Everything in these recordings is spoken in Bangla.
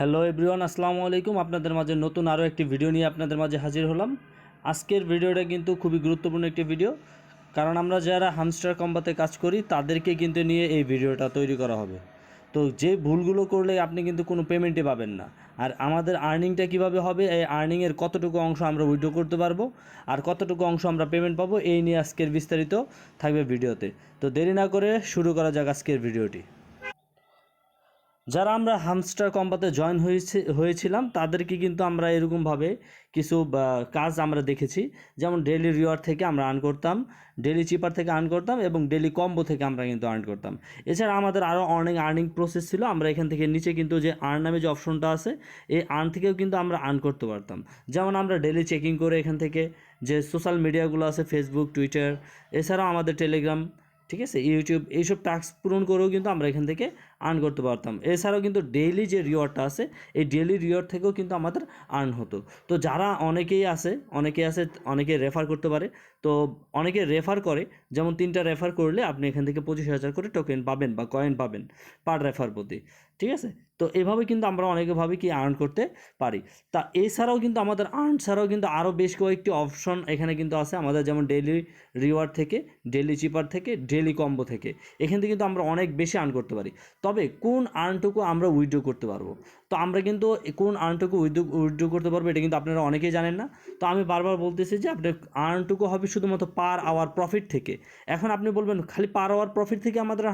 হ্যালো এভরিওয়ান, আসসালামু আলাইকুম। আপনাদের মাঝে নতুন আরও একটি ভিডিও নিয়ে আপনাদের মাঝে হাজির হলাম। আজকের ভিডিওটা কিন্তু খুবই গুরুত্বপূর্ণ একটি ভিডিও। কারণ আমরা যারা হামস্টার কম্বাতে কাজ করি, তাদেরকে কিন্তু নিয়ে এই ভিডিওটা তৈরি করা হবে। তো যে ভুলগুলো করলে আপনি কিন্তু কোনো পেমেন্টই পাবেন না। আর আমাদের আর্নিংটা কীভাবে হবে, এই আর্নিংয়ের কতটুকু অংশ আমরা উইড্রো করতে পারব, আর কতটুকু অংশ আমরা পেমেন্ট পাবো, এই নিয়ে আজকের বিস্তারিত থাকবে ভিডিওতে। তো দেরি না করে শুরু করা যাক আজকের ভিডিওটি। যারা আমরা হামস্টার কম্বাতে জয়েন হয়েছে, হয়েছিলাম, তাদেরকে কিন্তু আমরা এরকমভাবে কিছু কাজ আমরা দেখেছি। যেমন ডেলি রিওয়ার্ড থেকে আমরা আর্ন করতাম ডেলি চিপার থেকে আর্ন করতাম এবং ডেলি কম্বো থেকে আমরা কিন্তু আর্ন করতাম। এছাড়া আমাদের আরও অনেক আর্নিং প্রসেস ছিল, আমরা এখান থেকে নিচে কিন্তু যে আর্ন নামে যে অপশনটা আছে, এই আর্ন থেকেও কিন্তু আমরা আর্ন করতে পারতাম। যেমন আমরা ডেলি চেকিং করে এখান থেকে যে সোশ্যাল মিডিয়াগুলো আছে ফেসবুক টুইটার এছাড়াও আমাদের টেলিগ্রাম ঠিক আছে? ইউটিউব এইসব টাস্ক পূরণ করেও কিন্তু আমরা এখান থেকে আর্ন করতে পারতাম। এছাড়াও কিন্তু ডেইলি যে রিওয়ার্ডটা আছে, এই ডেইলি রিওয়ার্ড থেকেও কিন্তু আমাদের আর্ন হতো। তো যারা অনেকেই আছে, অনেকে আছে, অনেকে রেফার করতে পারে। তো অনেকে রেফার করে, যেমন তিনটা রেফার করলে আপনি এখান থেকে পঁচিশ হাজার করে টোকেন পাবেন বা কয়েন পাবেন পার রেফার প্রতি, ঠিক আছে? তো এভাবে কিন্তু আমরা অনেকভাবে কি আর্ন করতে পারি। তা এছাড়াও কিন্তু আমাদের আর্ন ছাড়াও কিন্তু আরও বেশ কয়েকটি অপশন এখানে কিন্তু আছে। আমাদের যেমন ডেইলি রিওয়ার্ড থেকে ডেইলি চিপার থেকে ডেইলি কম্বো থেকে, এখান থেকে কিন্তু আমরা অনেক বেশি আর্ন করতে পারি। তবে কোন আর্নটুকু আমরা উইথড্র করতে পারব? তো আমরা কিন্তু কোন আর্নটুকু উইথড্র করতে পারব এটা কিন্তু আপনারা অনেকেই জানেন না। তো আমি বারবার বলতেছি যে আপনার আর্নটুকু হবে শুধুমাত্র পার আওয়ার প্রফিট থেকে। এখন আপনি বলবেন, খালি পার আওয়ার প্রফিট থেকে আমাদের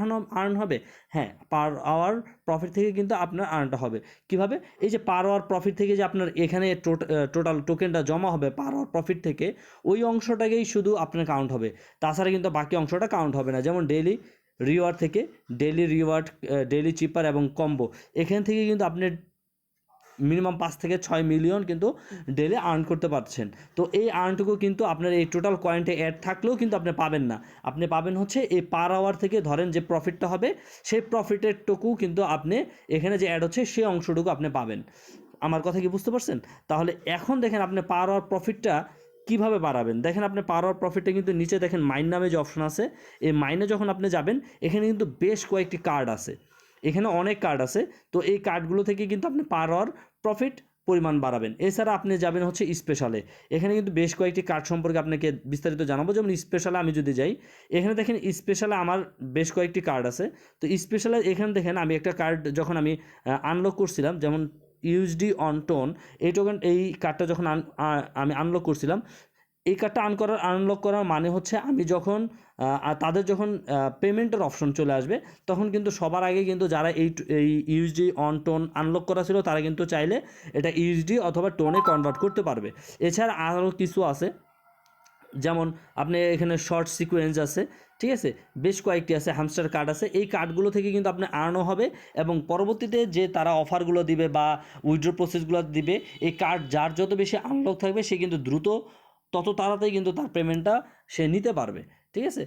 আর্ন হবে? হ্যাঁ পার আওয়ার প্রফিট থেকে কিন্তু আপনার আর্নটা হবে। কীভাবে? এই যে পার আওয়ার প্রফিট থেকে যে আপনার এখানে টোটাল টোকেনটা জমা হবে পার আওয়ার প্রফিট থেকে, ওই অংশটাকেই শুধু আপনার কাউন্ট হবে। তাছাড়া কিন্তু বাকি অংশটা কাউন্ট হবে না। যেমন ডেইলি রিওয়ার্ড থেকে ডেইলি রিওয়ার্ড ডেইলি চিপার এবং কম্বো। এখান থেকে কিন্তু আপনি মিনিমাম পাঁচ থেকে ছয় মিলিয়ন কিন্তু ডেলি আর্ন করতে পারছেন। তো এই আর্নটুকু কিন্তু আপনার এই টোটাল কয়েন্টে অ্যাড থাকলেও কিন্তু আপনি পাবেন না। আপনি পাবেন হচ্ছে এই পার আওয়ার থেকে ধরেন যে প্রফিটটা হবে, সেই প্রফিটের টুকু কিন্তু আপনি এখানে যে অ্যাড হচ্ছে সেই অংশটুকু আপনি পাবেন। আমার কথা কি বুঝতে পারছেন? তাহলে এখন দেখেন আপনি পার আওয়ার প্রফিটটা কীভাবে বাড়াবেন? দেখেন আপনি পার প্রফিটটা কিন্তু নিচে দেখেন মাইন নামে যে অপশন আছে, এই মাইনে যখন আপনি যাবেন, এখানে কিন্তু বেশ কয়েকটি কার্ড আছে। এখানে অনেক কার্ড আছে। তো এই কার্ডগুলো থেকে কিন্তু আপনি পার প্রফিট পরিমাণ বাড়াবেন। এছাড়া আপনি যাবেন হচ্ছে স্পেশালে এখানে কিন্তু বেশ কয়েকটি কার্ড সম্পর্কে আপনাকে বিস্তারিত জানাব। যেমন স্পেশালে আমি যদি যাই, এখানে দেখেন স্পেশালে আমার বেশ কয়েকটি কার্ড আছে। তো স্পেশালে এখানে দেখেন আমি একটা কার্ড যখন আমি আনলক করছিলাম, যেমন ইউএসডি অন টোন এই টোকেন এই কার্ডটা যখন আন- আমি আনলক করছিলাম, এই কার্ডটা আন করার আনলক করার মানে হচ্ছে আমি যখন তাদের যখন পেমেন্টের অপশন চলে আসবে, তখন কিন্তু সবার আগে কিন্তু যারা এই এই ইউএসডি অন টোন আনলক করা ছিল, তারা কিন্তু চাইলে এটা ইউএসডি অথবা টোনে কনভার্ট করতে পারবে। এছাড়া আরও কিছু আছে। যেমন আপনি এখানে শর্ট সিকোয়েন্স আছে, ঠিক আছে? বেশ কয়েকটি আছে হ্যামস্টার কার্ড আছে। এই কার্ডগুলো থেকে কিন্তু আপনি আর্নও হবে এবং পরবর্তীতে যে তারা অফারগুলো দিবে বা উইথড্র প্রসেসগুলো দিবে, এই কার্ড যার যত বেশি আনলক থাকবে, সে কিন্তু দ্রুত, তত তাড়াতাড়ি কিন্তু তার পেমেন্টটা সে নিতে পারবে, ঠিক আছে?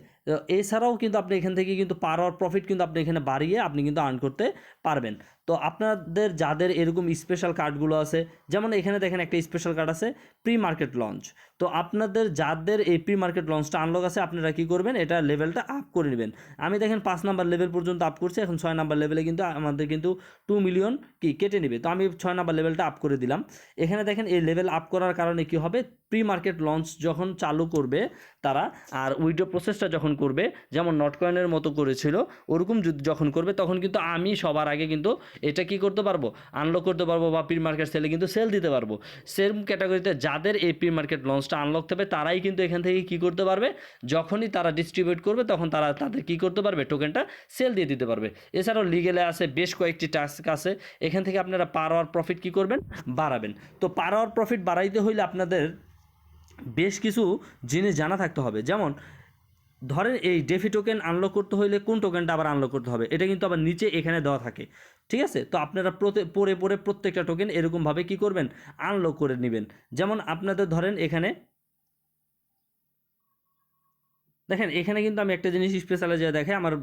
এছাড়াও কিন্তু আপনি এখান থেকে কিন্তু পার প্রফিট কিন্তু আপনি এখানে বাড়িয়ে আপনি কিন্তু আর্ন করতে পারবেন। তো আপনাদের যাদের এরকম স্পেশাল কার্ডগুলো আছে, যেমন এখানে দেখেন একটা স্পেশাল কার্ড আছে প্রি মার্কেট লঞ্চ তো আপনাদের যাদের এই প্রি মার্কেট লঞ্চটা আনলক আছে, আপনারা কী করবেন? এটা লেভেলটা আপ করে নেবেন। আমি দেখেন পাঁচ নাম্বার লেভেল পর্যন্ত আপ করছি, এখন ছয় নাম্বার লেভেলে কিন্তু আমাদের কিন্তু টু মিলিয়ন কি কেটে নেবে। তো আমি ছয় নাম্বার লেভেলটা আপ করে দিলাম। এখানে দেখেন এই লেভেল আপ করার কারণে কি হবে? প্রি মার্কেট লঞ্চ যখন চালু করবে তারা, আর উইড্রো প্রসেসটা যখন করবে, যেমন নটকয়েনের মতো করেছিল, ওরকম যখন করবে, তখন কিন্তু আমি সবার আগে কিন্তু এটা কি করতে পারব? আনলক করতে পারব বা প্রি মার্কেট সেলে কিন্তু সেল দিতে পারব। সেম ক্যাটাগরিতে যাদের এই প্রি মার্কেট লঞ্চটা আনলক থাকবে তারাই কিন্তু এখান থেকে কি করতে পারবে? যখনই তারা ডিস্ট্রিবিউট করবে, তখন তারা তাদের কি করতে পারবে? টোকেনটা সেল দিয়ে দিতে পারবে। এছাড়াও লিগেলে আছে বেশ কয়েকটি টাস্ক আছে। এখান থেকে আপনারা পার আওয়ার প্রফিট কি করবেন? বাড়াবেন। তো পার আওয়ার প্রফিট বাড়াইতে হইলে আপনাদের বেশ কিছু জিনিস জানা থাকতে হবে। যেমন ধরেন এই ডেফি টোকেন আনলক করতে হইলে কোন টোকেনটা আবার আনলক করতে হবে? এটা কিন্তু আবার নিচে এখানে দেওয়া থাকে। ঠিক আছে? তো আপনারা পরে পরে প্রত্যেকটা টোকেন এরকমভাবে কি করবেন? আনলক করে নেবেন। যেমন আপনাদের ধরেন এখানে দেখেন, এখানে কিন্তু আমি একটা জিনিস স্পেশালে যে দেখে আমার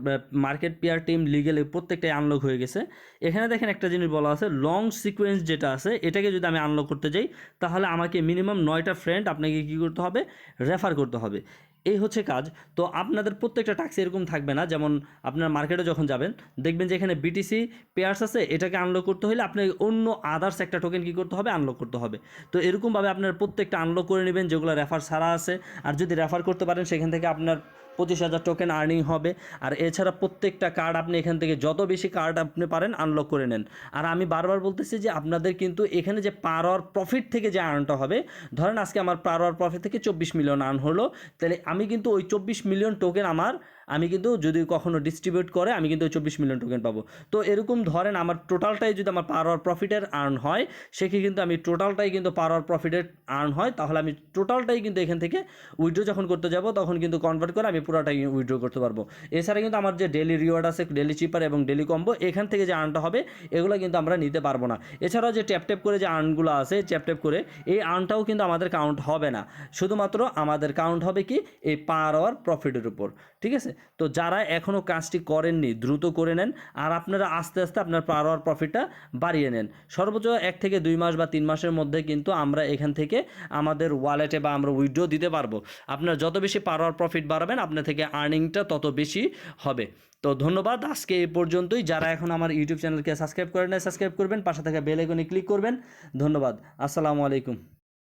মার্কেট পেয়ার টিম লিগেলে প্রত্যেকটাই আনলক হয়ে গেছে। এখানে দেখেন একটা জিনিস বলা আছে লং সিকোয়েন্স যেটা আছে, এটাকে যদি আমি আনলক করতে যাই, তাহলে আমাকে মিনিমাম নয়টা ফ্রেন্ড আপনাকে কী করতে হবে? রেফার করতে হবে। এই হচ্ছে কাজ। তো আপনাদের প্রত্যেকটা টাক্স এরকম থাকবে না। যেমন আপনার মার্কেটে যখন যাবেন, দেখবেন যে এখানে বিটিসি পেয়ার্স আছে, এটাকে আনলক করতে হলে আপনাকে অন্য আদার্স একটা টোকেন কী করতে হবে? আনলক করতে হবে। তো এরকমভাবে আপনার প্রত্যেকটা আনলক করে নেবেন, যেগুলো রেফার ছাড়া আছে। আর যদি রেফার করতে পারেন, সেখান থেকে আপনার পঁচিশ হাজার টোকেন আর্নিং হবে। আর এছাড়া প্রত্যেকটা কার্ড আপনি এখান থেকে যত বেশি কার্ড আপনি পারেন আনলক করে নেন। আর আমি বারবার বলতেছি যে আপনাদের কিন্তু এখানে যে পার আওয়ার প্রফিট থেকে যে আর্নটা হবে, ধরেন আজকে আমার পার আওয়ার প্রফিট থেকে চব্বিশ মিলিয়ন আর্ন হলো, তাহলে আমি কিন্তু ওই চব্বিশ মিলিয়ন টোকেন আমার আমি কিন্তু যদি কখনো ডিস্ট্রিবিউট করে, আমি কিন্তু চব্বিশ মিলিয়ন টোকেন পাবো। তো এরকম ধরেন আমার টোটালটাই যদি আমার পার আওয়ার প্রফিটের আর্ন হয় সেক্ষেত্রে কিন্তু আমি টোটালটাই কিন্তু পার আওয়ার প্রফিটের আর্ন হয়, তাহলে আমি টোটালটাই কিন্তু এখান থেকে উইড্রো যখন করতে যাব, তখন কিন্তু কনভার্ট করে আমি পুরোটাই উইড্রো করতে পারব। এছাড়া কিন্তু আমার যে ডেলি রিওয়ার্ড আছে ডেলি চিপার এবং ডেলি কম্বো এখান থেকে যে আর্নটা হবে, এগুলো কিন্তু আমরা নিতে পারব না। এছাড়াও যে ট্যাপ ট্যাপ করে যে আর্নগুলো আছে ট্যাপ ট্যাপ করে, এই আর্নটাও কিন্তু আমাদের কাউন্ট হবে না। শুধুমাত্র আমাদের কাউন্ট হবে কি? এই পার আওয়ার প্রফিটের উপর। ঠিক আছে? তো যারা এখনও কাজটি করেননি, দ্রুত করে নেন আর আপনারা আস্তে আস্তে আপনার পার আওয়ার প্রফিটটা বাড়িয়ে নেন। সর্বোচ্চ এক থেকে দুই মাস বা তিন মাসের মধ্যে কিন্তু আমরা এখান থেকে আমাদের ওয়ালেটে বা আমরা উইড্রো দিতে পারব। আপনার যত বেশি পার আওয়ার প্রফিট বাড়াবেন, আপনার থেকে আর্নিংটা তত বেশি হবে। তো ধন্যবাদ, আজকে এই পর্যন্তই। যারা এখন আমার ইউটিউব চ্যানেলকে সাবস্ক্রাইব করেন না সাবস্ক্রাইব করবেন, পাশে থাকা বেল ক্লিক করবেন। ধন্যবাদ, আসসালামু আলাইকুম।